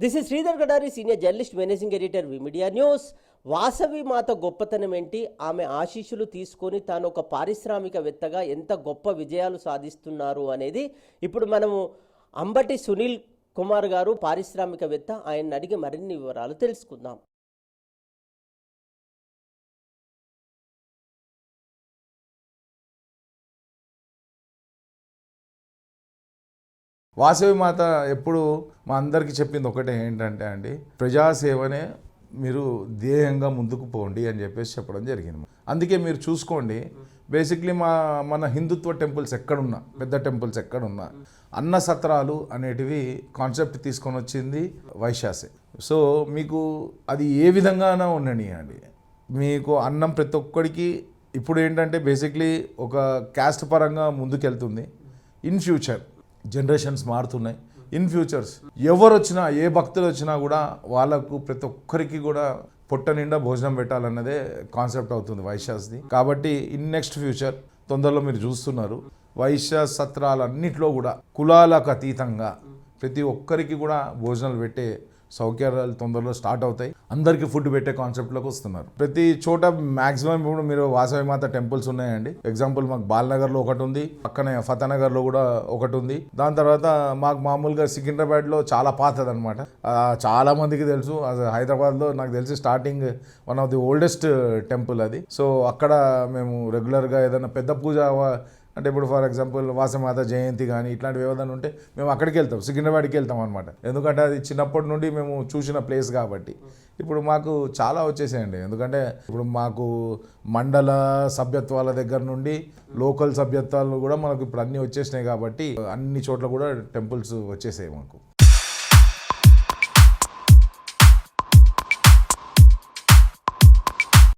This is Sridhar Gadari senior journalist managing editor media news Vasavi Mata గొప్పతనం ఏంటి? ఆమె ఆశీస్సులు తీసుకొని తాను ఒక పారిశ్రామికవేత్తగా ఎంత గొప్ప విజయాలు సాధిస్తున్నారు అనేది ఇప్పుడు మనము అంబటి సునీల్ కుమార్ గారు పారిశ్రామికవేత్త ఆయన అడిగి మరిన్ని వివరాలు తెలుసుకుందాం. వాసవి మాత ఎప్పుడు మా అందరికీ చెప్పింది ఒకటే ఏంటంటే అండి ప్రజాసేవనే మీరు ధ్యేయంగా ముందుకు పోండి అని చెప్పేసి చెప్పడం జరిగింది. అందుకే మీరు చూసుకోండి బేసిక్లీ మా మన హిందుత్వ టెంపుల్స్ ఎక్కడున్నా పెద్ద టెంపుల్స్ ఎక్కడున్నా అన్న సత్రాలు అనేటివి కాన్సెప్ట్ తీసుకొని వచ్చింది వైశాసే. సో మీకు అది ఏ విధంగానూ ఉండనియండి. మీకు అన్నం ప్రతి ఒక్కడికి ఇప్పుడు ఏంటంటే బేసిక్లీ ఒక క్యాస్ట్ పరంగా ముందుకెళ్తుంది. ఇన్ ఫ్యూచర్ జనరేషన్స్ మారుతున్నాయి. ఇన్ ఫ్యూచర్స్ ఎవరు వచ్చినా ఏ భక్తులు వచ్చినా కూడా వాళ్ళకు ప్రతి ఒక్కరికి కూడా పొట్ట నిండా భోజనం పెట్టాలన్నదే కాన్సెప్ట్ అవుతుంది వైశ్యాస్ది. కాబట్టి ఇన్ నెక్స్ట్ ఫ్యూచర్ తొందరలో మీరు చూస్తున్నారు వైశ్య సత్రాలన్నింటిలో కూడా కులాలకు అతీతంగా ప్రతి ఒక్కరికి కూడా భోజనాలు పెట్టే సౌకర్యాలు తొందరలో స్టార్ట్ అవుతాయి. అందరికీ ఫుడ్ పెట్టే కాన్సెప్ట్లోకి వస్తున్నారు. ప్రతి చోట మాక్సిమం ఇప్పుడు మీరు వాసవి మాత టెంపుల్స్ ఉన్నాయండి. ఎగ్జాంపుల్ మాకు బాల్నగర్లో ఒకటి ఉంది. పక్కనే ఫతనగర్లో కూడా ఒకటి ఉంది. దాని తర్వాత మాకు మామూలుగా సికింద్రాబాద్లో చాలా పాతది అనమాట చాలా మందికి తెలుసు. అది హైదరాబాద్లో నాకు తెలిసి starting one of the oldest temple అది. సో అక్కడ మేము రెగ్యులర్గా ఏదైనా పెద్ద పూజ అంటే ఇప్పుడు ఫర్ ఎగ్జాంపుల్ వాసమాత జయంతి కానీ ఇట్లాంటివి ఏదైనా ఉంటే మేము అక్కడికి వెళ్తాం సికింద్రాబాద్కి వెళ్తాం అనమాట ఎందుకంటే అది చిన్నప్పటి నుండి మేము చూసిన ప్లేస్ కాబట్టి. ఇప్పుడు మాకు చాలా వచ్చేసాయండి. ఎందుకంటే ఇప్పుడు మాకు మండల సభ్యత్వాల దగ్గర నుండి లోకల్ సభ్యత్వాలు కూడా మనకు ఇప్పుడు అన్నీ వచ్చేసినాయి కాబట్టి అన్ని చోట్ల కూడా టెంపుల్స్ వచ్చేసాయి మాకు.